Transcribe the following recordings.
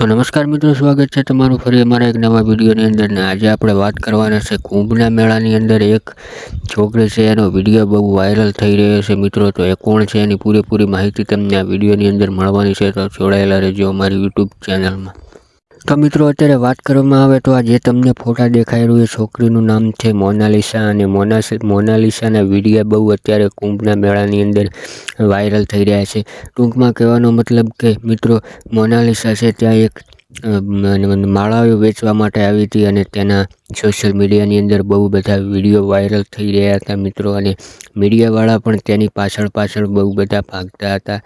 તો નમસ્કાર મિત્રો, સ્વાગત છે તમારું ફરી અમારા એક નવા વિડીયોની અંદર ને આજે આપણે વાત કરવાના છે કુંભના મેળાની અંદર એક છોકરી છે, એનો વીડિયો બહુ વાયરલ થઈ રહ્યો છે મિત્રો, તો એ કોણ છે એની પૂરેપૂરી માહિતી તમને આ વિડીયોની અંદર મળવાની છે, તો જોડાયેલા રહેજો અમારી યુટ્યુબ ચેનલમાં. તો મિત્રો, અત્યારે વાત કરવામાં આવે તો આ જે તમને ફોટા દેખાઈ રહ્યું એ છોકરીનું નામ છે મોનાલિસા અને મોના મોનાલિસાના વિડીયા બહુ અત્યારે કુંભના મેળાની અંદર વાયરલ થઈ રહ્યા છે. ટૂંકમાં કહેવાનો મતલબ કે, મિત્રો, મોનાલિસા છે ત્યાં એક માળાઓ વેચવા માટે આવી હતી અને તેના સોશિયલ મીડિયાની અંદર બહુ બધા વીડિયો વાયરલ થઈ રહ્યા હતા, મિત્રો, અને મીડિયાવાળા પણ તેની પાછળ પાછળ બહુ બધા ભાગતા હતા.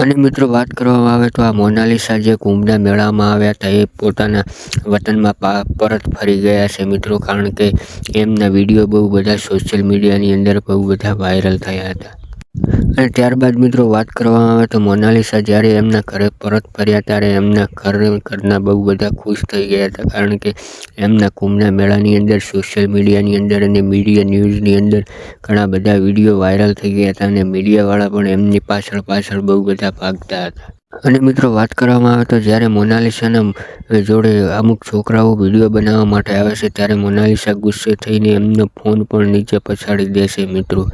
અને મિત્રો વાત કરવામાં આવે તો આ મોનાલિસા જે કુંભના મેળામાં આવ્યા હતા એ પોતાના વતનમાં પરત ફરી ગયા છે મિત્રો, કારણ કે એમના વીડિયો બહુ બધા સોશિયલ મીડિયાની અંદર બહુ બધા વાયરલ થયા હતા. અને ત્યારબાદ મિત્રો વાત કરવામાં આવે તો મોનાલિસા જ્યારે એમના ઘરે પરત ફર્યા ત્યારે એમના ઘર ઘરના બહુ બધા ખુશ થઈ ગયા હતા કારણ કે એમના કુંભના મેળાની અંદર સોશિયલ મીડિયાની અંદર અને મીડિયા ન્યૂઝની અંદર ઘણા બધા વીડિયો વાયરલ થઈ ગયા હતા અને મીડિયાવાળા પણ એમની પાછળ પાછળ બહુ બધા ભાગતા હતા. અને મિત્રો વાત કરવામાં આવે તો જ્યારે મોનાલિસાના જોડે અમુક છોકરાઓ વીડિયો બનાવવા માટે આવે છે ત્યારે મોનાલિસા ગુસ્સે થઈને એમનો ફોન પણ નીચે પછાડી દેશે મિત્રો.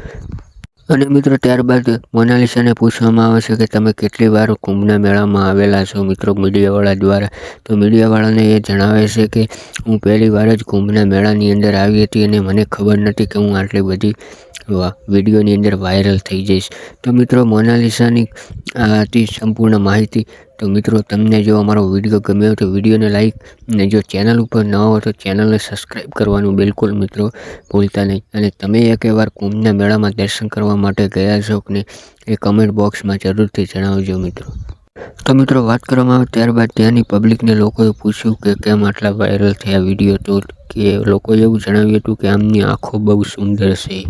અને મિત્રો, ત્યારબાદ મોનાલિસાને પૂછવામાં આવે છે કે તમે કેટલી વાર કુંભના મેળામાં આવેલા છો? મિત્રો, મીડિયાવાળા દ્વારા તો મીડિયાવાળાને એ જણાવે છે કે હું પહેલી વાર જ કુંભના મેળાની અંદર આવી હતી અને મને ખબર નથી કે હું આટલી બધી વિડીયોની અંદર વાયરલ થઈ જઈશ. તો મિત્રો, મોનાલિસાની આ હતી સંપૂર્ણ માહિતી તો મિત્રો, તમને જો અમારો વીડિયો ગમ્યો તો વિડીયોને લાઈક અને જો ચેનલ ઉપર ન હો તો ચેનલને સબસ્ક્રાઈબ કરવાનું બિલકુલ મિત્રો ભૂલતા નહીં. અને તમે એક એવાર કુંભના મેળામાં દર્શન કરવા માટે ગયા છો કે એ કમેન્ટ બોક્સમાં જરૂરથી જણાવજો મિત્રો. તો મિત્રો, વાત કરવામાં આવે ત્યારબાદ ત્યાંની પબ્લિકને લોકોએ પૂછ્યું કે કેમ આટલા વાયરલ થયા વીડિયો તો કે લોકોએ એવું જણાવ્યું હતું કે આમની આંખો બહુ સુંદર છે.